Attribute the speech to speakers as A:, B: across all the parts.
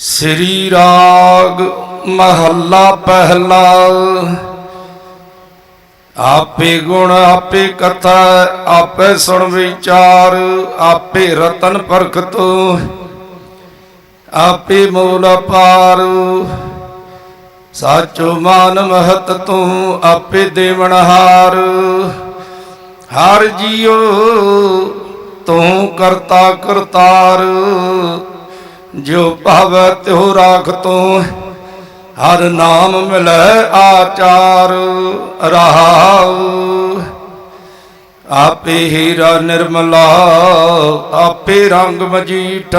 A: ਸ੍ਰੀ ਰਾਗ ਮਹੱਲਾ ਪਹਿਲਾ। ਆਪੇ ਗੁਣ ਆਪੇ ਕਥਾ, ਆਪੇ ਸੁਣ ਵਿਚਾਰ, ਆਪੇ ਰਤਨ ਪਰਖਤੋ ਆਪੇ ਮੂਲ ਪਾਰ ਸਾਚੋ ਮਾਨ ਮਹਤ ਤੂੰ ਆਪੇ ਦੇਵਨਹਾਰ ਹਰ। ਜੀਉ ਤੂੰ ਕਰਤਾ ਕਰਤਾਰ। ਜੋ ਭਾਵੈ ਤਿਉ ਰਾਖ ਤੂੰ ਹਰ ਨਾਮ ਮਿਲੈ ਆਚਾਰ ਰਹਾਉ। ਆਪੇ ਹੀਰਾ ਨਿਰਮਲਾ, ਆਪੇ ਰੰਗ ਮਜੀਠ,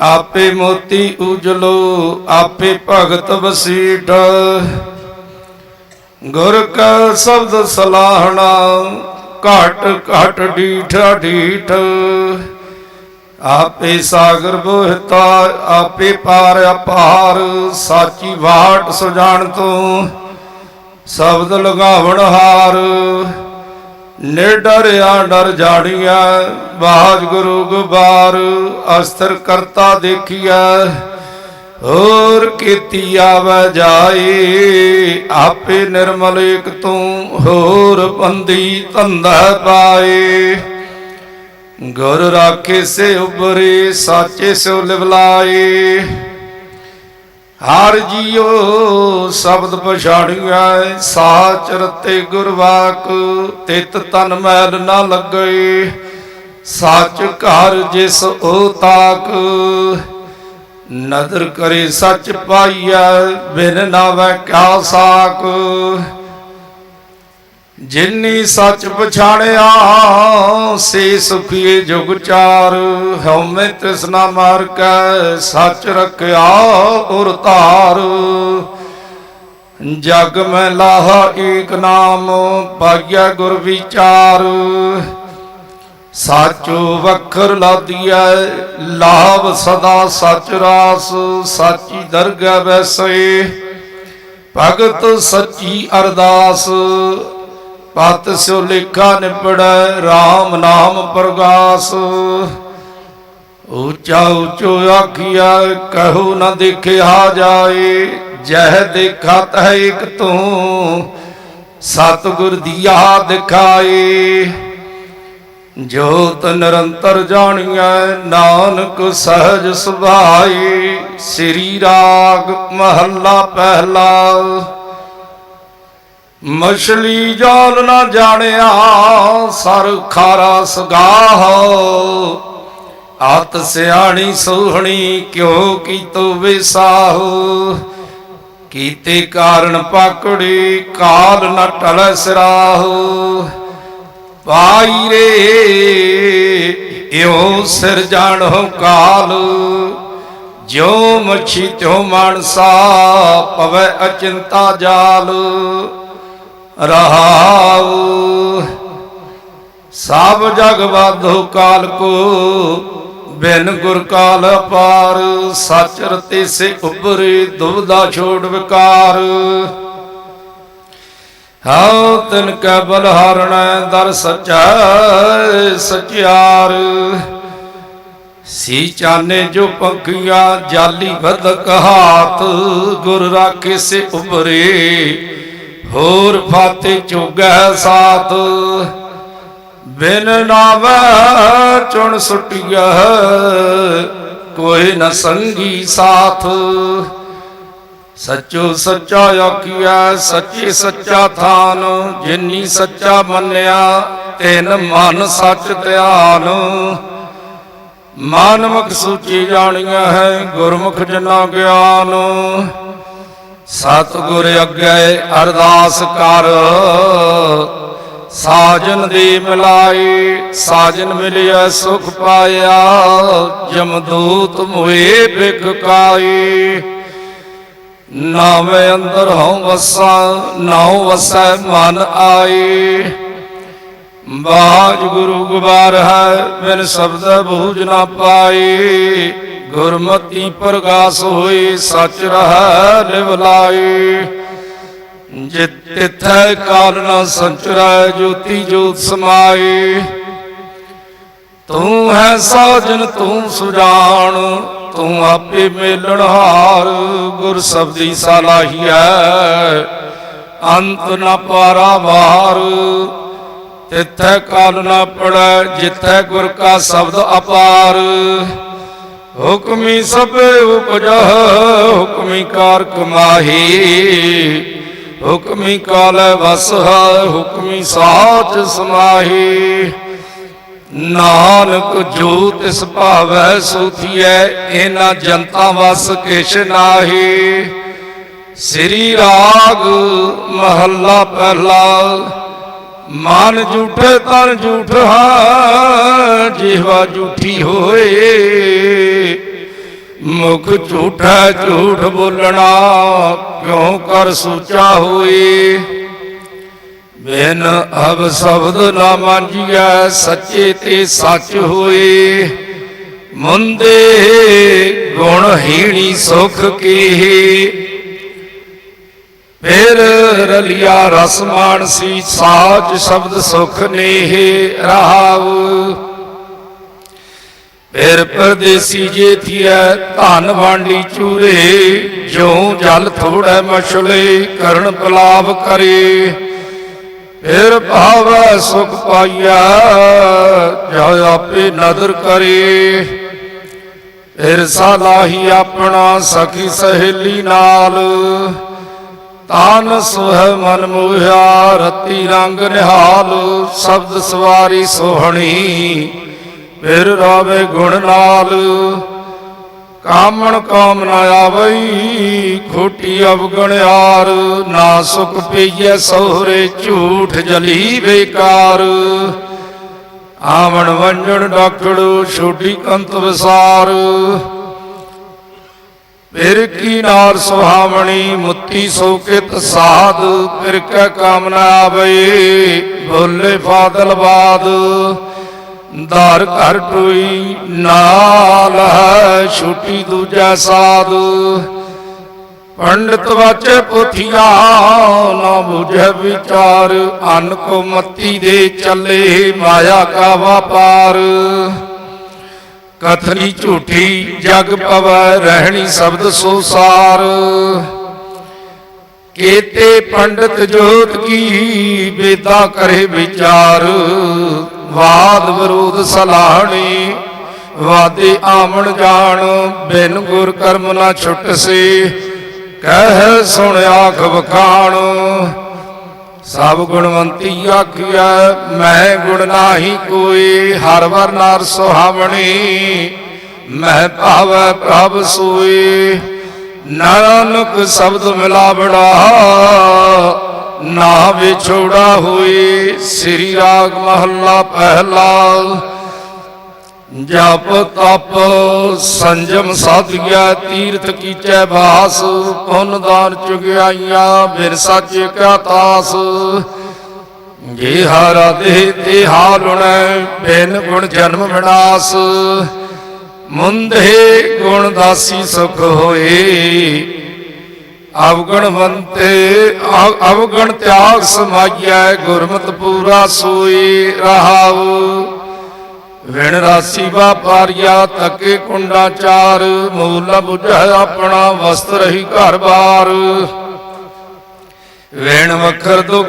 A: ਆਪੇ ਮੋਤੀ ਉਜਲੋ, ਆਪੇ ਭਗਤ ਵਸੀਠ। ਗੁਰ ਕਾ ਸ਼ਬਦ ਸਲਾਹਣਾ, ਘਟ ਘਟ ਡੀਠਾ ਡੀਠ ਆਪੇ ਸਾਗਰ ਬੋਹਤਾ, ਆਪੇ ਪਾਰ ਅਪਾਰ, ਸਾਚੀ ਬਾਟ ਸੁਜਾਨ ਤੂੰ ਸ਼ਬਦ ਲਗਾਵਣ ਹਾਰ। ਨਿਡਰ ਆ ਡਰ ਜਾੜੀਆ ਬਾਜ ਗੁਰੂ ਗੁਬਾਰ ਅਸਤਰ ਕਰਤਾ ਦੇਖੀਆ ਹੋਰ ਕੀਤੀ ਆਵੈ ਜਾਏ, ਆਪੇ ਨਿਰਮਲ ਇਕ ਤੂੰ, ਹੋਰ ਬੰਦੀ ਧੰਦਾ ਪਾਏ। ਗੁਰ ਰਾਖੇ ਸੇ ਉਬਰੇ ਸਾਚੇ ਸੋ ਲਿਵਲਾਏ। ਹਰ ਜੀਉ ਸ਼ਬਦ ਪਛਾੜੀਐ ਸਾਚ ਰਤੇ ਗੁਰਵਾਕ, ਤਿਤ ਤਨ ਮੈਲ ਨਾ ਲੱਗੇ ਸੱਚ ਘਰ ਜਿਸ ਓ ਤਾਕ, ਨਦਰ ਕਰੇ ਸੱਚ ਪਾਈਐ, ਬਿਨ ਨਾ ਵੈ ਕਿਆ ਸਾਕ। ਜਿਨੀ ਸੱਚ ਪਛਾਣਿਆ ਸੇ ਸੁਖੀਏ ਜੁਗ ਚਾਰ। ਹਉਮੈ ਤ੍ਰਿਸ਼ਨਾ ਮਾਰ ਕੈ, ਸੱਚ ਰਖਿਆ ਉਰ ਧਾਰ। ਜਗ ਮੈਂ ਲਾਹਾ ਏਕ ਨਾਮ ਪਾਈਆ ਗੁਰ ਵਿਚਾਰ। ਸਾਚੋ ਵਖਰ ਲਾਦੀਐ, ਲਾਭ ਸਦਾ ਸਚ ਰਾਸ। ਸਾਚੀ ਦਰਗਹਿ ਵੈਸੇ, ਭਗਤ ਸੱਚੀ ਅਰਦਾਸ। ਪਤ ਸੋ ਲੇਖਾ ਨਿਪੜੈ RAM ਨਾਮ ਪ੍ਰਗਾਸ। ਉੱਚਾ ਉੱਚੋ ਆਖੀਆ ਕਹੂ ਨਾ ਦੇਖਿਆ ਜਾਏ, ਜਹ ਦੇਖਾ ਤਹ ਇਕ ਤੂੰ, ਸਤਿਗੁਰ ਦੀਆ ਦਿਖਾਏ। ਜੋਤ ਨਿਰੰਤਰ ਜਾਣੀਐ, ਨਾਨਕ ਸਹਜ ਸੁਭਾਈ ਸ੍ਰੀ ਰਾਗ ਮਹੱਲਾ ਪਹਿਲਾ। ਮਛਲੀ ਜਾਲ ਨਾ ਜਾਣਿਆ, ਸਰ ਖਾਰਾ ਸਗਾਹ। ਆਤ ਸਿਆਣੀ ਸੋਹਣੀ ਕਿਉ ਕੀਤੋ ਵਿਸਾਹੋ? ਕੀਤੇ ਕਾਰਨ ਪਾਕੜੀ ਕਾਲ ਨਾ ਟਲੈ ਸਿਰਾਹੋ। ਪਾਈ ਰੇ, ਇਉ ਸਿਰ ਜਾਣੋ ਕਾਲ। ਜਿਉ ਮੱਛੀ ਤਿਉ ਮਾਨਸਾ ਪਵੈ ਅਚਿੰਤਾ ਜਾਲ। ਰਹਾਉ। ਸਭ ਜਗ ਵਾਧੋ ਕਾਲ ਕੋ ਬਿਨ ਗੁਰ ਕਾਲ ਪਾਰ, ਸਚ ਰਤੇ ਸੇ ਉਬਰੇ ਦੁਬਦਾ ਛੋੜ ਵਿਕਾਰ। ਹਉ ਤਿਨ ਕੈ ਬਲਹਾਰਣੈ, ਦਰ ਸਚੈ ਸਚਿਆਰ। ਸੀ ਚਾਨੇ ਜੋ ਪੰਖੀਆਂ, ਜਾਲੀ ਬਦਕ ਹਾਥ, ਗੁਰ ਰਾਖੇ ਸੇ ਉਬਰੇ ਹੋਰ ਫਾਤੇ ਚੁਗੈ ਸਾਥ। ਬਿਨ ਨਾਵੈ ਚੁਣ ਸੁਟਿਆ ਕੋਈ ਨ ਸੰਗੀ ਸਾਥ। ਸੱਚੋ ਸੱਚਾ ਆਖੀਆ ਸੱਚੀ ਸੱਚਾ ਥਾਨ, ਜਿਨੀ ਸੱਚਾ ਮੰਨਿਆ, ਤਿਨ ਮਨ ਸੱਚ ਧਿਆਨ। ਮਾਨਮਕ ਸੂਚੀ ਜਾਣੀਆਂ ਹੈ, ਗੁਰਮੁਖ ਜਨਾ ਗਿਆਨ। ਸਤਿਗੁਰ ਅੱਗੇ ਅਰਦਾਸ ਕਰ। ਸਾਜਨ ਦੀ ਮਿਲਾਈ, ਸਾਜਨ ਮਿਲਿਆ, ਸੁਖ ਪਾਇਆ। ਜਮਦੂਤ ਮੋਏ ਬਿਕਕਾਈ ਨਾਵੇਂ ਅੰਦਰ ਹਉ ਵਸਾਂ, ਨਾਉ ਵਸੈ ਮਨ ਆਈ। ਬਾਜ ਗੁਰੂ ਗੁਬਾਰ ਹੈ, ਬਿਨ ਸ਼ਬਦ ਬੂਝ ਨਾ ਪਾਈ। ਗੁਰਮਤੀ ਪ੍ਰਗਾਸ ਹੋਈ, ਸੱਚ ਰਹਿ ਲਿਵ ਲਾਈ। ਜਿਤਿਥੈ ਕਾਲ ਨਾ ਸੰਚਰੈ, ਜੋਤੀ ਜੋਤ ਸਮਾਈ। ਤੂੰ ਹੈ ਸਾਜਨ, ਤੂੰ ਸੁਜਾਨ, ਤੂੰ ਆਪੇ ਮੇਲਣ ਹਾਰ। ਗੁਰ ਸਬਦੀ ਸਲਾਹੀਐ, ਅੰਤ ਨ ਪਾਰਾ ਵਾਰ। ਤਿਥੈ ਕਾਲ ਨ ਪੜੈ, ਜਿਥੈ ਗੁਰ ਕਾ ਸ਼ਬਦ ਅਪਾਰ। ਹੁਕਮੀ ਸਭੇ ਉਪਜਹ ਹੁਕਮੀ ਕਾਰ ਕਮਾਹੀ ਹੁਕਮੀ ਕਾਲ ਵਸ ਹੈ ਹੁਕਮੀ ਸਾਚ ਸਮਾਹੀ। ਨਾਨਕ ਜੋ ਤਿਸ ਭਾਵੈ ਸੁਧੀਐ ਇਹਨਾਂ ਜਨਤਾ ਵਸ ਕਿਛ ਨਾਹੀ। ਸ੍ਰੀ ਰਾਗ ਮਹੱਲਾ ਪਹਿਲਾ ਮਨ ਝੂਠੇ, ਤਨ ਝੂਠਾ ਜਿਹਵਾ ਝੂਠੀ ਹੋਏ। ਮੁਖ ਝੂਠਾ, ਝੂਠ ਬੋਲਣਾ ਕਿਉ ਕਰ ਸੋਚਾ ਹੋਏ? ਬਿਨ ਅਬ ਸ਼ਬਦ ਨਾ ਮੰਜੀਐ, ਸੱਚੇ ਤੇ ਸੱਚ ਹੋਏ। ਮੁੰਦੇ ਗੁਣ ਹੀਣੀ ਸੁਖ ਕੀ। ਫਿਰ ਰਲਿਆ ਰਸ ਮਾਨਸੀ, ਸਾਜ ਸ਼ਬਦ ਸੁਖ ਨੇਹ ਰਹਾਉ। ਫਿਰ ਪਰਦੇਸੀ ਜੇ ਥੀਐ ਧਨ ਵਾਂਡੀ ਚੂਰੇ, ਜਿਉ ਜਲ ਥੋੜੈ ਮਛਲੇ, ਕਰਨ ਪਲਾਵ ਕਰੇ। ਫਿਰ ਭਾਵੈ ਸੁਖ ਪਾਈਆ ਜਾ ਆਪੇ ਨਦਰ ਕਰੇ। ਫਿਰ ਸਲਾਹੀ ਆਪਣਾ ਸਖੀ ਸਹੇਲੀ ਨਾਲ ਤਾਨ ਸੁਹ ਮਨ ਮੋਹਿਆ, ਰਤੀ ਰੰਗ ਨਿਹਾਲ, ਸ਼ਬਦ ਸਵਾਰੀ ਸੋਹਣੀ। ਫਿਰ ਰਾਵੇ ਗੁਣ ਨਾਲ, ਕਾਮਣ ਕਾਮ ਨਾ ਆਵਈ, ਖੋਟੀ ਅਵਗਣਿਆਰ ਨਾ ਸੁਖ ਪਈਐ ਸੋਹਰੇ ਝੂਠ ਜਲੀ ਬੇਕਾਰ। ਆਵਣ ਵੰਜਣ ਡਾਕੜ ਛੋਟੀ ਕੰਤ ਵਿਸਾਰ। ਫਿਰ ਕੀ ਨਾਰ ਸੁਹਾਵਣੀ, ਮੁੱਤੀ ਸੋਕਿਤ ਸਾਧ, ਫਿਰ ਕੈ ਕਾਮਨਾ ਆਵੇ ਬੋਲੇ ਫਾਦਲ ਬਾਦ। ਦਰ ਘਰ ਟੋਈ, ਨਾਲ ਹੈ ਛੁੱਟੀ ਦੂਜਾ ਸਾਧ। ਪੰਡਤ ਵਾਚੇ ਪੁਥੀਆ ਨਾ ਬੁਝੈ ਵਿਚਾਰ। ਅਨ ਕੋ ਮਤੀ ਦੇ ਚੱਲੇ, ਮਾਇਆ ਕਾ ਵਪਾਰ ਕਥਨੀ ਝੂਠੀ, ਜਗ ਪਵੈ ਰਹਿਣੀ ਸ਼ਬਦ ਸੋ ਸਾਰ ਕੇਤੇ ਪੰਡਤ ਜੋਤ ਕੀ, ਬੇਦਾ ਕਰੇ ਵਿਚਾਰ। ਵਾਦ ਵਿਰੋਧ ਸਲਾਹਣੀ, ਵਾਦੇ ਆਮਣ ਜਾਣ, ਬਿਨ ਗੁਰ ਕਰਮ ਨਾ ਛੁੱਟ ਸੇ। ਕਹਿ ਸੁਣ ਆਖ ਵਖਾਣ ਸਭ ਗੁਣਵੰਤੀ ਆਖਿਆ ਮੈਂ ਗੁਣ ਨਾਹੀ ਕੋਈ, ਹਰ ਵਰ ਨਾਰ ਸੁਹਾਵਣੀ ਮੈਂ ਭਾਵੈ ਪ੍ਰਭ ਸੋਈ। ਨਾਨਕ ਸ਼ਬਦ ਮਿਲਾਵੜਾ ਨਾ ਵਿਛੋੜਾ ਹੋਈ, ਸ੍ਰੀ ਰਾਗ ਮਹੱਲਾ ਪਹਿਲਾ। ਜਪ ਤਪ, ਸੰਜਮ ਸਾਧਿਆ ਤੀਰਥ ਕੀਚੈ ਬਾਸ ਪੁੰਨ ਦਾਨ ਚੁਗਿਆਈਆਂ ਬਿਨ ਸੱਚ ਕਾ ਤਾਸ ਜੇ ਹਾਰਾ ਦੇ ਤੇ ਹਾਲੁਣੈ ਬਿਨ ਗੁਣ ਜਨਮ ਵਿਨਾਸ਼। ਮੁੰਦੇ ਗੁਣ ਦਾਸੀ ਸੁਖ ਹੋਏ। ਅਵਗਣ ਵੰਤੇ ਅਵਗਣ ਤਿਆਗ ਸਮਾਈਐ, ਗੁਰਮਤਿ ਪੂਰਾ ਸੋਈ ਰਹਾਉ। ਵਿਣ ਰਾਸੀ ਵਾਪਾਰੀਆ ਤੱਕੇ ਕੁੰਡਾ ਚਾਰ, ਮੂਲ ਬੁਝੈ ਆਪਣਾ ਵਸਤ ਰਹੀ ਘਰ ਬਾਰ। ਵਿਣ ਵਖਰ ਦੁਖ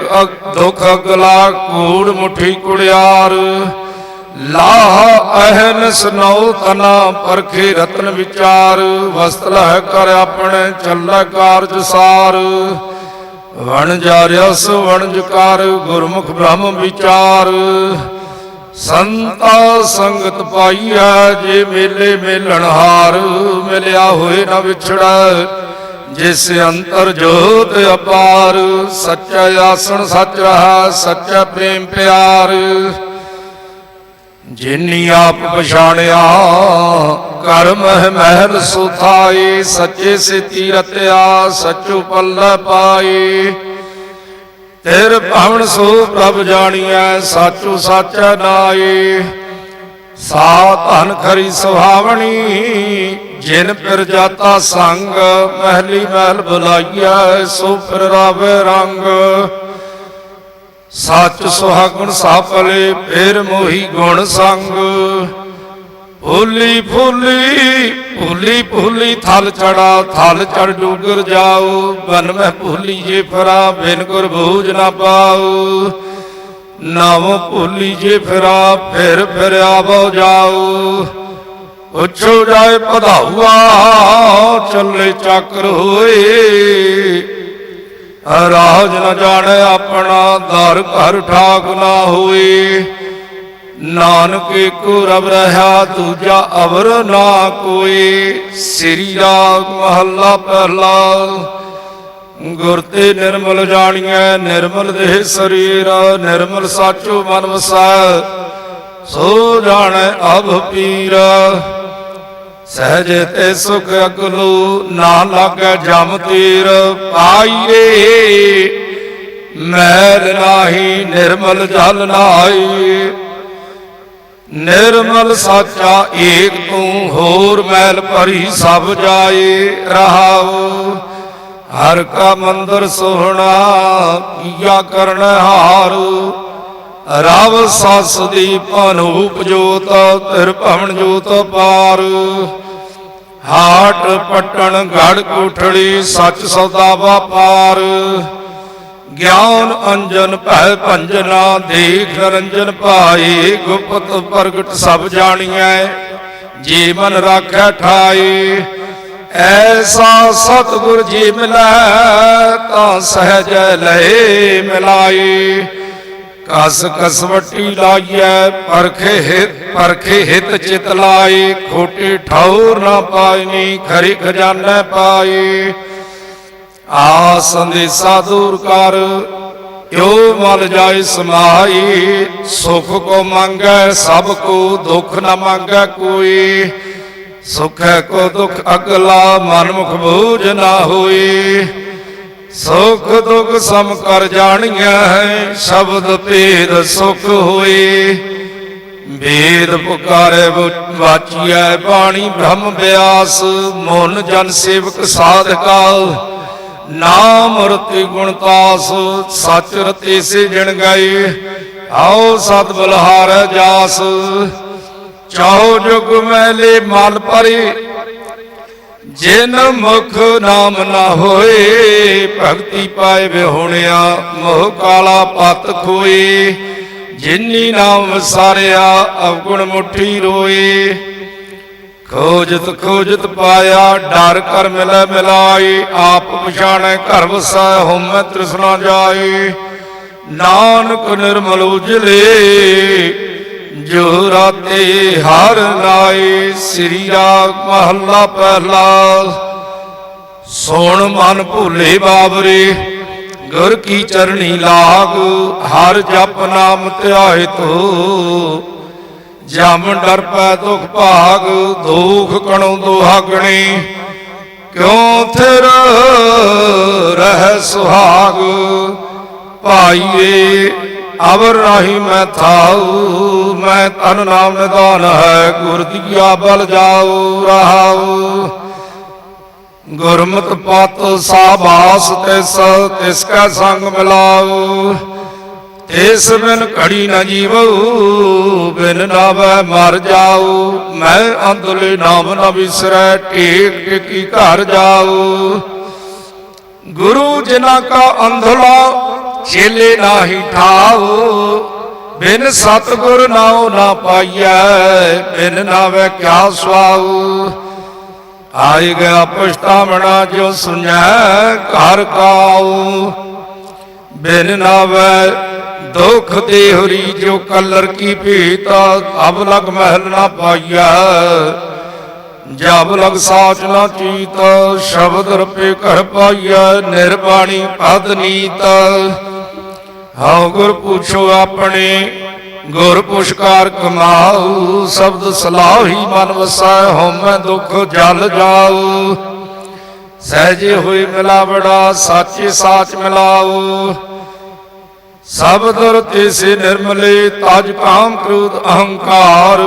A: ਦੁਖ ਅਗਲਾ ਕੂੜ ਮੁਠੀ ਕੁੜਿਆਰ। ਲਾਹ ਅਹਨ ਸਨਉ ਤਨਾ ਪਰਖੇ ਰਤਨ ਵਿਚਾਰ, ਵਸਤ ਲਹਿ ਕਰ ਆਪਣੇ ਚੱਲੈ ਕਾਰਜ ਸਾਰ। ਵਣ ਜਾਰਿਆਸ ਵਣਜ ਕਰ ਗੁਰਮੁਖ ਬ੍ਰਹਮ ਵਿਚਾਰ। ਸੰਤਾ ਸੰਗਤ ਪਾਈਐ, ਜੇ ਮੇਲੇ ਮੇਲਣ ਹਾਰ ਮਿਲਿਆ ਹੋਏ ਨਾ ਵਿਛੜੈ, ਜਿਸ ਅੰਤਰ ਜੋਤ ਅਪਾਰ, ਸੱਚਾ ਆਸਣ ਸੱਚ ਰਹਾ, ਸੱਚਾ ਪ੍ਰੇਮ ਪਿਆਰ। ਜਿਨੀ ਆਪ ਪਛਾਣਿਆ, ਕਰਮ ਹੈ ਮਹਿਲ ਸੁਥਾਈ ਸੱਚੇ ਸਿਤੀ ਰਤਿਆ, ਸੱਚੂ ਪੱਲੇ ਪਾਈ ਤੇਰ ਭਵਨ ਸੋ ਪ੍ਰਭ ਜਾਣੀਐ, ਸਾਚੂ ਸਾਚਾ ਨਾਈ ਸਾ ਧਨ ਖਰੀ ਸੁਹਾਵਣੀ, ਜਿਨ ਪਿਰ ਜਾਤਾ ਸੰਗ, ਮਹਿਲੀ ਮਹਿਲ ਬੁਲਾਈਐ, ਸੋ ਫਿਰ ਰਾਵੇ ਰੰਗ। ਸੱਚ ਸੁਹਾਗਣ ਸਾਪਲੇ ਫਿਰ ਮੋਹੀ ਗੁਣ ਸੰਗ। ਭੂਲੀ ਭੁੱਲੀ ਭੁੱਲੀ ਭੁੱਲੀ ਥਲ ਚੜਾ, ਥਲ ਚੜ ਡੂਗਰ ਜਾਓ ਬਨ ਮੈਂ ਭੂਲੀ ਜੇ ਫਰਾ, ਬਿਨ ਗੁਰ ਭੂਜ ਨਾ ਪਾਉ ਨਾਮ ਭੂਲੀ ਜੇ ਫਰਾ, ਫਿਰ ਫਿਰ ਆਵੋ ਜਾਓ ਉਛੋ ਜਾਏ ਪਧਾਉਆ ਚੱਲੇ ਚੱਕਰ ਹੋਏ। ਰਾਜ ਨਾ ਜਾਣੇ ਆਪਣਾ, ਦਰ ਘਰ ਠਾਕ ਨਾ ਹੋਏ। ਨਾਨਕ ਏਕੋ ਰਬ ਰਹਾ, ਦੂਜਾ ਅਵਰ ਨਾ ਕੋਈ। ਸ੍ਰੀ ਰਾਗ ਮਹੱਲਾ ਪਹਿਲਾ ਗੁਰ ਤੇ ਨਿਰਮਲ ਜਾਣੀਐ, ਨਿਰਮਲ ਦੇਹ ਸਰੀਰ, ਨਿਰਮਲ ਸਾਚੋ ਮਨ ਵਸੈ, ਸੋ ਜਾਣੈ ਅਭ ਪੀਰ। ਸਹਜ ਤੇ ਸੁਖ ਅਗਲੂ ਨਾ ਲਾਗੈ ਜਮ ਤੀਰ। ਪਾਈਏ ਮੈਲ ਨਾਹੀ, ਨਿਰਮਲ ਜਲ ਨਾਈ ਨਿਰਮਲ ਸਾਚਾ ਏਕ ਤੂੰ, ਹੋਰ ਮੈਲ ਭਰੀ ਸਭ ਜਾਏ ਰਹਾਉ। ਹਰ ਕਾ ਮੰਦਰ ਸੋਹਣਾ, ਕੀਆ ਕਰਨ ਹਾਰੂ। ਰਵ ਸਸ ਦੀ ਅਨੂਪ ਜੋਤ ਤਿਰ ਭਵਨ ਜੋਤ ਪਾਰ। ਹਾਟ ਪਟਣ, ਗੜ ਕੋਠੜੀ ਸੱਚ ਸਦਾ ਵਪਾਰ। ਗਿਆਨ ਅੰਜਨ ਭੈ ਭੰਜਨਾ, ਦੇਖ ਰੰਜਨ ਭਾਈ, ਗੁਪਤ ਪ੍ਰਗਟ ਸਭ ਜਾਣੀਐ ਜੀ ਰਾਖੈ ਠਾਈ। ਐਸਾ ਸਤਿਗੁਰ ਜੀ ਮਿਲੈ, ਤਾਂ ਸਹਿਜ ਲਏ ਮਿਲਾਈ। ਕਸ ਕਸਵਟੀ ਲਾਈਐ, ਪਰਖੇ ਹਿਤ ਪਰਖੇ ਹਿਤ ਚਿਤ ਲਾਈ। ਖੋਟੇ ਠੌਰ ਨਾ ਪਾਇਨੀ ਖਰੀ ਖਜ਼ਾਨਾ ਪਾਈ। ਆ ਸੰਦੇਸਾ ਦੂਰ ਕਰ ਕਿਉ ਮਲ ਜਾਏ ਸਮਾਈ ਸੁਖ ਕੋ ਮੰਗੈ, ਸਭ ਕੋ ਦੁਖ ਨਾ ਮੰਗੈ ਕੋਈ। ਸੁਖੈ ਕੋ ਦੁਖ ਅਗਲਾ ਮਨ ਮੁਖ ਬੂਝ ਨਾ ਹੋਈ। ਸੁਖ ਦੁਖ ਸਮ ਕਰ ਜਾਣੀਐ ਹੈ ਸ਼ਬਦ ਭੇਦ ਸੁਖ ਹੋਈ। ਵੇਦ ਪੁਕਾਰੇ ਵਾਚੀਐ ਬਾਣੀ ਬ੍ਰਹਮ ਬਿਆਸ, ਮਨ ਜਨ ਸੇਵਕ ਸਾਧਕਾ ਨਾਮ ਰਤੀ ਗੁਣ ਤਾਸ, ਸਚ ਰਤੀ ਸੇ ਜਣ ਗਏ ਆਓ ਸਤ ਬਲਹਾਰ ਜਾਸ, ਚਾਹੋ ਜੁਗ ਮੈਲੇ ਮਲ ਪਰੇ। ਜਿਨ ਮੁਖ ਨਾਮ ਨਾ ਹੋਏ, ਭਗਤੀ ਪਾਏ ਵਿਹੁਣਿਆ, ਮੋਹ ਕਾਲਾ ਪਤ ਖੋਏ ਜਿਨੀ ਨਾਮ ਵਸਾਰਿਆ ਅਵਗੁਣ ਮੁਠੀ ਰੋਏ ਖੋਜਤ ਖੋਜਤ ਪਾਇਆ, ਡਰ ਕਰ ਮਿਲੈ ਮਿਲਾਈ, ਆਪ ਪਛਾਣੈ ਘਰ ਵਸੈ ਹਉਮੈ ਤ੍ਰਿਸ਼ਨਾ ਜਾਏ ਨਾਨਕ ਨਿਰਮਲ ਉਜਲੇ ਜੋ ਰਾਤੇ ਹਰ ਨਾਏ ਸ੍ਰੀ ਰਾਗ ਮਹੱਲਾ ਪਹਿਲਾ, ਸੋਣ ਮਨ ਭੁੱਲੇ ਬਾਬਰੇ। ਗੁਰ ਕੀ ਚਰਣੀ ਲਾਗ, ਹਰ ਜਪ ਨਾਮ ਧਿਆਏ ਤੋ। ਜਮ ਡਰ ਪੈ ਦੁਖ ਭਾਗ, ਦੁਖ ਕਣੋ ਦੁਹਾਗਣੀ। ਕਿਉ ਥਿਰ ਰਹਿ ਸੁਹਾਗ? ਭਾਈਏ, ਅਵਰ ਰਾਹੀ ਮੈਂ ਥਾਉ, ਮੈਂ ਤਨ ਨਾਮ ਨਿਦਾਨ ਹੈ, ਗੁਰ ਦੀਆ ਬਲ ਜਾਉ, ਰਹਾਉ। ਗੁਰਮਤਿ ਪਤ ਸਾਬਾਸ ਤਿਸ ਤਿਸ ਕਾ ਸੰਗ ਮਿਲਾਉ। ਤਿਸ ਬਿਨ ਘੜੀ ਨ ਜੀਵਉ, ਬਿਨ ਨਾਵੈ ਮਰ ਜਾਉ। ਮੈਂ ਅੰਦਲੇ ਨਾਮ ਨ ਵਿਸਰੈ ਟੇਕ ਟੇਕੀ ਘਰ ਜਾਉ। ਗੁਰੂ ਜਿਨਾ ਕਾ ਅੰਧਲਾ ਚੇਲੇ ਨਾਹੀ ਠਾਉ। ਬਿਨ ਸਤਗੁਰ ਨਾਉ ਨਾ ਪਾਈਐ, ਬਿਨ ਨਾਵੇ ਕਿਆ ਸੁਆਉ। ਆਇ ਗਿਆ ਪਛਤਾਵਣਾ ਜੋ ਸੁਣੈ ਘਰ ਕਾਉ। ਬਿਨ ਨਾਵੇ ਦੁਖ ਦੇ ਹਰੀ ਜੋ ਕਲਰ ਕੀ ਭੀਤਾ ਅਬ ਲਗ ਮਹਿਲ ਨਾ ਪਾਈਆ ਜਬ ਲਗ ਸਾਚ ਨਾ ਚੀਤ, ਸ਼ਬਦ ਰਪੇ ਘਰ ਪਾਈਐ, ਨਿਰਬਾਣੀ ਪਦ ਨੀਤ। ਹਉ ਗੁਰ ਪੁੱਛੋ ਆਪਣੇ, ਗੁਰ ਪੁਸ਼ਕਾਰ ਕਮਾਉ, ਸ਼ਬਦ ਸਲਾਹੀ ਮਨ ਵਸੈ, ਹਉਮੈ ਦੁਖ ਜਲ ਜਾਉ। ਸਹਜੇ ਹੋਏ ਮਿਲਾਵੜਾ, ਸਾਚੇ ਸਾਚ ਮਿਲਾਉ। ਸਭ ਦਰ ਤੇਸੇ ਨਿਰਮਲੇ ਤਜ ਕਾਮ ਕ੍ਰੋਧ ਅਹੰਕਾਰ।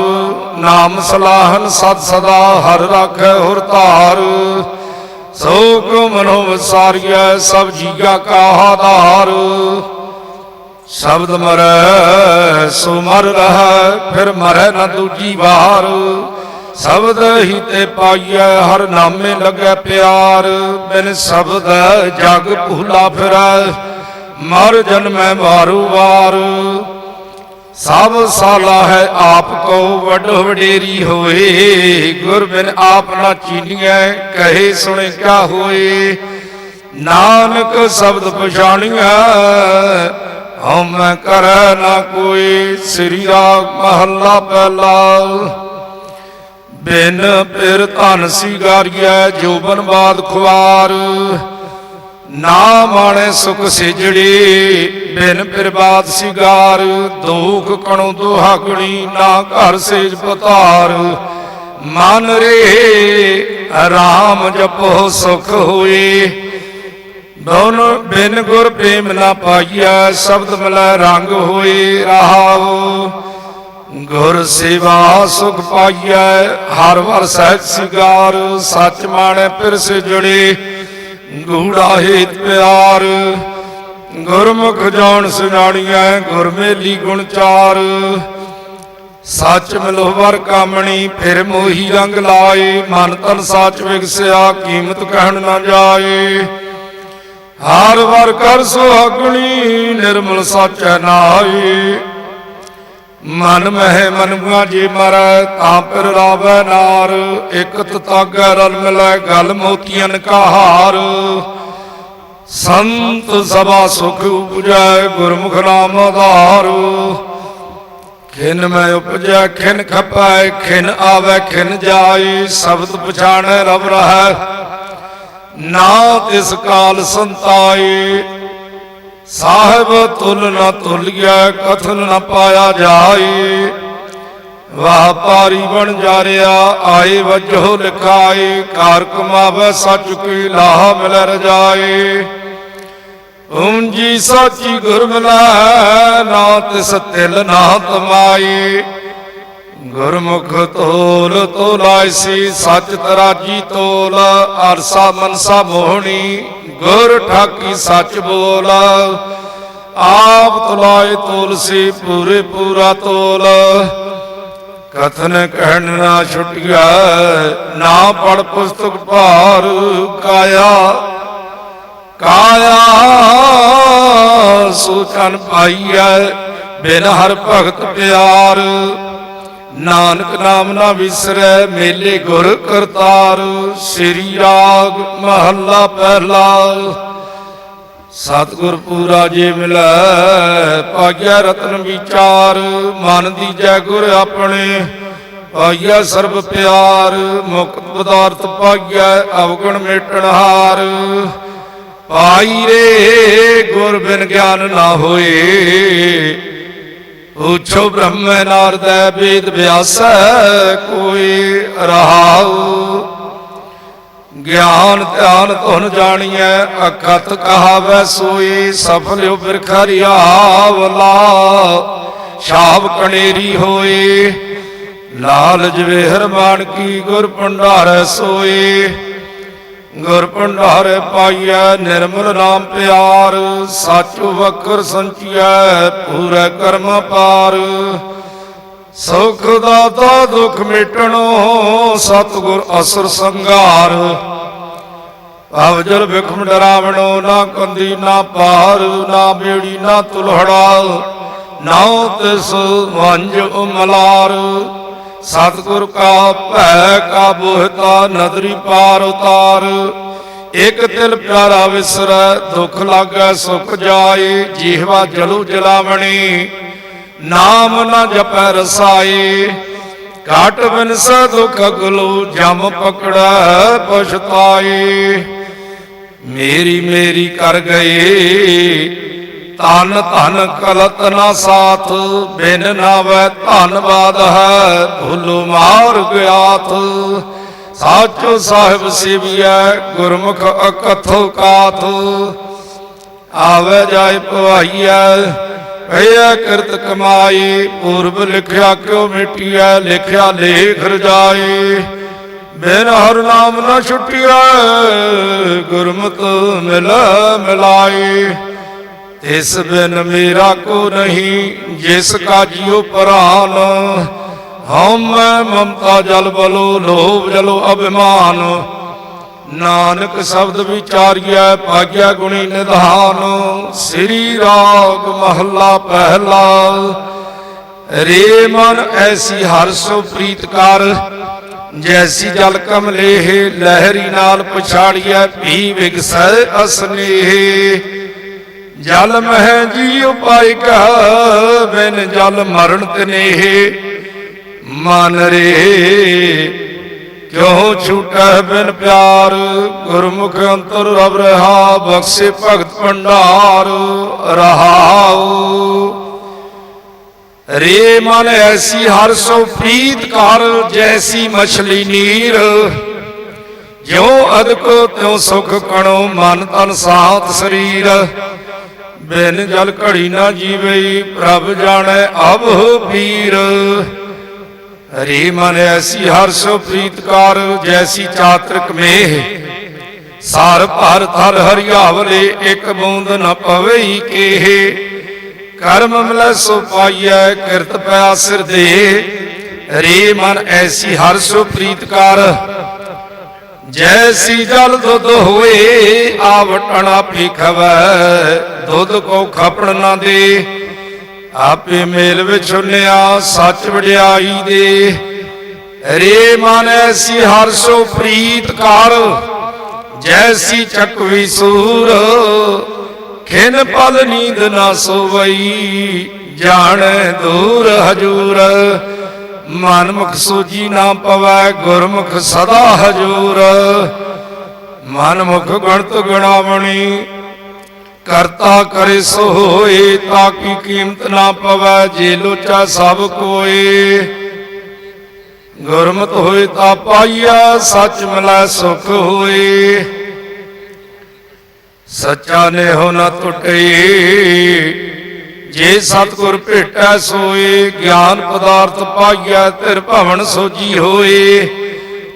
A: ਨਾਮ ਸਲਾਹਨ ਸਦ ਸਦਾ, ਹਰ ਰਾਖੈ ਹੁਰ ਧਾਰ। ਸੋ ਕੋ ਮਨੋ ਵਿਸਾਰੀਐ, ਸਭ ਜੀਗਾ ਕਾ ਆਧਾਰ। ਸ਼ਬਦ ਮਰੈ, ਸੋ ਮਰ ਰਹੈ, ਫਿਰ ਮਰੈ ਨਾ ਦੂਜੀ ਵਾਰ। ਸ਼ਬਦ ਹੀ ਤੇ ਪਾਈਐ, ਹਰ ਨਾਮੇ ਲੱਗੈ ਪਿਆਰ। ਬਿਨ ਸ਼ਬਦ ਜਗ ਭੂਲਾ ਫਿਰੈ। ਮਰ ਜਨਮੈ ਮਾਰੂ ਵਾਰ। ਸਭ ਸਾਲਾ ਹੈ ਆਪ ਕੋ ਵੱਡ ਵਡੇਰੀ ਹੋਏ। ਗੁਰ ਬਿਨ ਆਪ ਨਾ ਚੀਨੀਐ, ਕਹੇ ਸੁਣੇ ਕਿਆ ਹੋਏ। ਨਾਨਕ ਸ਼ਬਦ ਪਛਾਣੀਐ ਹਉ ਮੈਂ ਕਰੈ ਨਾ ਕੋਈ। ਸ੍ਰੀ ਰਾਗ ਮਹੱਲਾ ਪਹਿਲਾ। ਬਿਨ ਪਿਰ ਧਨ ਸਿਗਾਰੀਐ, ਜੋਬਨ ਬਾਦ ਖੁਆਰ ਨਾ ਮਾਣੇ ਸੁਖ ਸਿਜੜੀ, ਬਿਨ ਪਿਰ ਬਾਦ ਸਿਗਾਰ, ਦੁਖ ਕਣੋ ਦੁਹਾਗਣੀ, ਨਾ ਘਰ ਸੇਜ ਪਤਾਰ। ਮਨ ਰੇ, ਰਾਮ ਜਪੋ ਸੁਖ ਹੋਏ। ਦੋਨ ਬਿਨ ਗੁਰ ਪ੍ਰੇਮ ਨਾ ਪਾਈਐ, ਸ਼ਬਦ ਮਿਲੈ ਰੰਗ ਹੋਏ ਰਹਾਉ। ਗੁਰ ਸੇਵਾ ਸੁਖ ਪਾਈਐ, ਹਰ ਵਰ ਸਹਿਜ ਸਿਗਾਰ, ਸੱਚ ਮਾਣੈ ਫਿਰ ਸੇ ਜੁੜੇ। ਗੂੜਾ ਹੇਤ ਪਿਆਰ ਗੁਰਮੁਖ ਜਾਣ ਸੁਣਾਣੀਐ ਗੁਰ ਗੁਣ ਚਾਰ। ਸੱਚ ਮਿਲੋ ਵਰ ਕਾਮਣੀ, ਫਿਰ ਮੋਹੀ ਰੰਗ ਲਾਏ। ਮਨ ਤਨ ਸੱਚ ਵਿਗਸਿਆ, ਕੀਮਤ ਕਹਿਣ ਨਾ ਜਾਏ। ਹਰ ਵਰ ਕਰ ਸੁਹਾਗਣੀ ਨਿਰਮਲ ਸਾਚੈ ਨਾਈ ਮਨ ਮਹਿ ਮਨੁਆ ਜੇ ਮਰੈ, ਤਾਂ ਪਰ ਰਾਵੈ ਨਾਰ। ਇਕ ਤਤਾਗੈ ਰਲ ਮਿਲੈ, ਗਲ ਮੋਤੀਆਂ ਕਾ ਸੰਤ ਸਭਾ ਸੁਖ ਉਪਜੈ, ਗੁਰਮੁਖ ਨਾਮ ਆਧਾਰ। ਖਿਨ ਮੈਂ ਉਪਜੈ, ਖਿਨ ਖਪੈ, ਖਿਨ ਆਵੈ, ਖਿਨ ਜਾਏ ਸ਼ਬਦ ਪਛਾਣੈ ਰਬ ਰਹੈ। ਨਾ ਤਿਸ ਕਾਲ ਸੰਤਾਏ ਸਾਹਿਬ ਤੁਲ ਨਾ ਤੁਲਿਆ ਕਥਨ ਨਾ ਪਾਇਆ ਜਾਏ ਵਾਹ ਪਾਰੀ ਬਣ ਜਾ ਜਾਰਿਆ ਆਏ ਵਜੋ ਲਿਖਾਏ ਕਾਰ ਕਮਾਵੇ ਸੱਚ ਕੀ ਲਾਹ ਮਿਲ ਰਜਾਏ ਓਮ ਜੀ ਸਾਚੀ ਗੁਰ ਮਿਲੈ ਨਾ ਤਿਸ ਤਿਲ ਨਾ ਤਮਾਈ। ਗੁਰਮੁਖ ਤੋਲ ਤੋਲਾਇਸੀ ਸੱਚ ਤਰਾਜੀ ਤੋਲ, ਅਰਸਾ ਮਨਸਾ ਮੋਹਣੀ, ਗੁਰ ਠਾਕੀ ਸੱਚ ਬੋਲ। ਆਪ ਤੁਲਾਏ ਤੋਲਸੀ ਪੂਰੇ ਪੂਰਾ ਤੋਲ। ਕਥਨ ਕਹਿਣ ਨਾ ਛੁਟਿਆ, ਨਾ ਪੜ ਪੁਸਤਕ ਭਾਰ ਕਾਇਆ। ਕਾਇਆ ਸੂਚਨ ਪਾਈਐ, ਬਿਨ ਹਰ ਭਗਤ ਪਿਆਰ। ਨਾਨਕ ਨਾਮ ਨਾ ਵਿਸਰੈ, ਮੇਲੇ ਗੁਰ ਕਰਤਾਰ, ਸ੍ਰੀ ਰਾਗ ਮਹੱਲਾ ਪਹਿਲਾ ਸਤਿਗੁਰ ਪੂਰਾ ਜੇ ਮਿਲੈ ਪਾਗਿਆ ਰਤਨ ਵਿਚਾਰ, ਮਨ ਦੀਜੈ ਗੁਰ ਆਪਣੇ ਪਾਈਆ ਸਰਬ ਪਿਆਰ, ਮੁਕਤ ਪਦਾਰਥ ਪਾਈਆ ਅਵਗਣ ਮੇਟਣ ਹਾਰ। ਪਾਈ ਰੇ, ਗੁਰ ਬਿਨ ਗਿਆਨ ਨਾ ਹੋਏ ਉਛੋ ਬ੍ਰਹਮ ਨਾਰਦੈ ਵੇਦ ਵਿਆਸੈ ਕੋਈ ਰਹਾਉ। ਗਿਆਨ ਧਿਆਨ ਤੁਨ ਜਾਣੀਐ ਅਕਤ ਕਹਾਵੈ ਸੋਈ ਸਫਲਿਓ ਬਿਰਖਰਿਆਵਲਾ ਸ਼ਾਬ ਕਣੇਰੀ ਹੋਏ ਲਾਲ ਜਵੇਹਰ ਮਾਨਕੀ ਗੁਰ ਭੰਡਾਰ ਸੋਏ ਗੁਰ ਭੰਡਾਰੇ ਪਾਈਐ, ਨਿਰਮਲ ਨਾਮ ਪਿਆਰ, ਸੱਚ ਵਕਰ ਸੰਚੀਐ, ਪੂਰੇ ਕਰਮ ਪਾਰ। ਸੁਖ ਦਾਤਾ ਦੁਖ ਮਿਟਣੋ ਸਤਿਗੁਰ ਅਸਰ ਸੰਘਾਰ। ਅਵਜਲ ਵਿਖਮ ਡਰਾਵਣੋ, ਨਾ ਕੰਦੀ ਨਾ ਪਾਰ, ਨਾ ਬੇੜੀ ਨਾ ਤੁਲਹੜਾ ਨਾ ਤਿਸ ਵੰਜ ਉਮਲਾਰ। ਸਤਿਗੁਰ ਕਾ ਭੈ ਕਾ ਬੋਹਤਾ ਨਦਰੀ ਪਾਰ ਉਤਾਰ। ਇਕ ਤਿਲ ਪਿਆਰਾ ਵਿਸਰੈ, ਦੁਖ ਲਾਗੈ, ਸੁਖ ਜਾਏ, ਜੀਹਵਾ ਜਲੂ ਜਲਾਵਣੀ। ਨਾਮ ਨਾ ਜਪੈ ਰਸਾਏ ਕਾਟ ਬਿਨਸ ਦੁਖ ਗਲੂ ਜਮ ਪਕੜੈ, ਪਛਤਾਏ। ਮੇਰੀ ਮੇਰੀ ਕਰ ਗਏ ਤਨ ਧਨ ਕਲਤ ਨਾ ਸਾਥ, ਬਿਨ ਨਾਵੈ ਧੰਨਵਾਦ ਹੈ, ਭੁੱਲੋ ਮਾਰ ਗਿਆਥ ਸਾਚੋ ਸਾਹਿਬ ਸਿਵਿਐ, ਗੁਰਮੁਖ ਅਕਥੋ ਕਾਥ ਆਵੇ ਜਾਏ ਭਵਾਈਐ ਭਈਆ ਕਰਤ ਕਮਾਈ, ਪੂਰਬ ਲਿਖਿਆ ਕਿਉ ਮਿਟਿਆ ਲਿਖਿਆ ਲੇਖ ਰਜਾਈ। ਬਿਨ ਹਰ ਨਾਮ ਨ ਛੁਟਿਆ ਗੁਰਮਤਿ ਮਿਲ ਮਿਲਾਈ। ਤਿਸ ਬਿਨ ਮੇਰਾ ਕੋ ਨਹੀਂ, ਜਿਸ ਕਾ ਜਿਉ ਪ੍ਰਾਨ। ਹਉ ਮੈਂ ਮਮਤਾ ਜਲ ਬਲੋ, ਲੋਭ ਜਲੋ ਅਭਿਮਾਨ। ਨਾਨਕ ਸ਼ਬਦ ਵਿਚਾਰੀਐ, ਭਾਗਿਆ ਗੁਣੀ ਨਿਧਾਨ। ਸ੍ਰੀ ਰਾਗ ਮਹੱਲਾ ਪਹਿਲਾ। ਰੇ ਮਨ ਐਸੀ ਹਰਸੋ ਪ੍ਰੀਤ ਕਰ, ਜੈਸੀ ਜਲ ਕਮਲੇਹ ਲਹਿਰੀ ਨਾਲ ਪਛਾੜੀਐ, ਭੀ ਵਿਗਸੈ ਅਸਨੇਹ। ਜਲ ਮਹਿ ਜੀ ਉਪਾਇ ਕਹ ਬਿਨ ਜਲ ਮਰਨ ਤਨੇਹ। ਮਨ ਰੇ, ਕਿਉ ਛੂਟੈ ਬਿਨ ਪਿਆਰ? ਗੁਰਮੁਖ ਅੰਤਰ ਰਬ ਰਹਾ, ਬਖਸ਼ੇ ਭਗਤ ਭੰਡਾਰ, ਰਹਾਉ। ਰੇ ਮਨ ਐਸੀ ਹਰ ਸੋ ਪ੍ਰੀਤ ਕਰ, ਜੈਸੀ ਮਛਲੀ ਨੀਰ। ਜਿਉ ਅਦਕੋ, ਤਿਉ ਸੁਖ ਕਣੋ ਮਨ ਤਨ ਸਾਤ ਸਰੀਰ। ਬਿਨ ਜਲ ਘੜੀ ਨਾ ਜੀਵਈ ਪ੍ਰਭ ਜਾਣੈ ਅਬ ਪੀਰ ਹਰੀ ਮਨ ਐਸੀ ਹਰ ਸੋ ਪ੍ਰੀਤਕਾਰ, ਜੈਸੀ ਚਾਤ੍ਰਿਕ ਮੇਹ। ਸਾਰ ਭਰ ਥਰ ਹਰਿਆਵਲੇ, ਇੱਕ ਬੂੰਦ ਨ ਪਵਈ ਕੇਹ। ਕਰਮ ਮਿਲੈ ਸੋ ਪਾਈਐ, ਕਿਰਤ ਪਿਆ ਸਿਰ ਦੇ ਹਰੀ ਮਨ ਐਸੀ ਹਰ ਸੋ ਪ੍ਰੀਤਕਾਰ ਜੈਸੀ ਜਲ ਦੁੱਧ ਹੋਏ ਆਵਟਣਾ ਪੀਖਵੈ ਦੁੱਧ ਕੋ ਖਪਣ ਨਾ ਦੇ ਆਪੇ ਮੇਲ ਵਿੱਚ ਸੱਚ ਵਡਿਆਈ ਦੇ ਰੇ ਮਨ ਐਸੀ ਹਰ ਸੋ ਪ੍ਰੀਤ ਕਰ ਜੈਸੀ ਚੱਕਵੀ ਸੂਰ ਖਿਨ ਪਲ ਨੀਂਦ ਨਾ ਸੋਵਈ ਜਾਣੈ ਦੂਰ ਹਜੂਰ ਮਨਮੁਖ ਸੋਜੀ ਨਾ ਪਵੈ, ਗੁਰਮੁਖ ਸਦਾ ਹਜੂਰ। ਮਨ ਮੁਖ ਗਣਤ ਗਣਾਵਣੀ, ਕਰਤਾ ਕਰੇ ਸੋ ਹੋਏ, ਤਾਂ ਕੀ ਕੀਮਤ ਨਾ ਪਵੈ, ਜੇ ਲੋਚਾ ਸਭ ਕੋਏ। ਗੁਰਮਤ ਹੋਏ ਤਾਂ ਪਾਈਆ, ਸੱਚ ਮਿਲੈ ਸੁਖ ਹੋਏ। ਸੱਚਾ ਨੇ ਹੋ ਨਾ ਟੁੱਟੇ। ਜੇ ਸਤਿਗੁਰ ਭੇਟੈ ਸੋਏ, ਗਿਆਨ ਪਦਾਰਥ ਪਾਈਆ ਤਿਰ ਭਵਨ ਸੋਜੀ ਹੋਏ।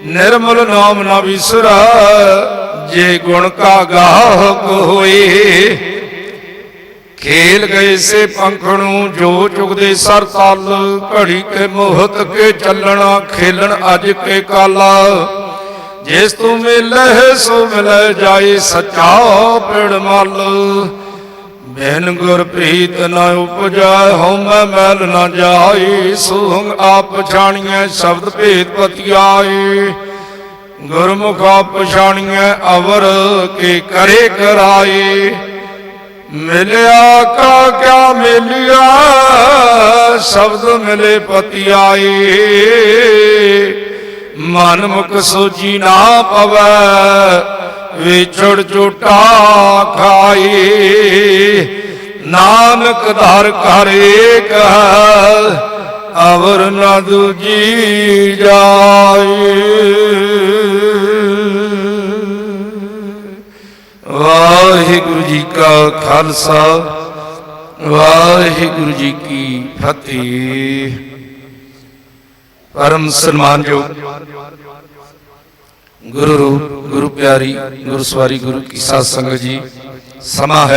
A: ਨਿਰਮਲ ਨਾਮ ਨਾ ਵਿਸਰਾ, ਜੇ ਗੁਣ ਕਾ ਗਾਹਕ ਹੋਏ। ਖੇਲ ਗਏ ਸੇ ਪੰਖਣੂ ਜੋ ਚੁਗਦੇ ਸਰ ਤਲ, ਘੜੀ ਕੇ ਮੋਹਤ ਕੇ ਚੱਲਣਾ, ਖੇਲਣ ਅੱਜ ਕੇ ਕਾਲਾ। ਜਿਸ ਤੂੰ ਮਿਲੈ, ਸੋ ਮਿਲੈ ਜਾਏ ਸੱਚਾ ਪਿੜ ਮਲ। ਬਿਨ ਗੁਰ ਪ੍ਰੀਤ ਨ ਉਪਜੈ ਹਉ ਮੈਲ ਨਾ ਜਾਈ, ਸੋਹੰਗ ਆਪ ਪਛਾਣੀਐ, ਸ਼ਬਦ ਭੇਦ ਪਤਿਆਏ ਗੁਰਮੁਖ ਆਪ ਪਛਾਣੀਐ, ਅਵਰ ਕੇ ਕਰੇ ਕਰਾਏ ਮਿਲਿਆ ਕਾ ਕਿਆ ਮਿਲਿਆ, ਸ਼ਬਦ ਮਿਲੇ ਪਤਿਆਏ ਮਨ ਮੁਖ ਸੋਜੀ ਨਾ ਪਵੈ ਵਿਛੜ ਝੂਟਾ ਖਾਈ। ਨਾਨਕ ਧਰ ਕਰ ਏਕ ਅਵਰ ਨ ਦੂਜੀ ਜਾਏ ਵਾਹਿਗੁਰੂ ਜੀ ਕਾ ਖਾਲਸਾ, ਵਾਹਿਗੁਰੂ ਜੀ ਕੀ ਫਤਿਹ। ਪਰਮ ਸਨਮਾਨਯੋਗ ਗੁਰੂ ਰੂਪ ਗੁਰੂ ਪਿਆਰੀ ਗੁਰੂ ਸਵਾਰੀ ਗੁਰੂ ਕੀ ਸਾਧ ਸੰਗਤ ਜੀ। ਸਮਾਂ ਹੈ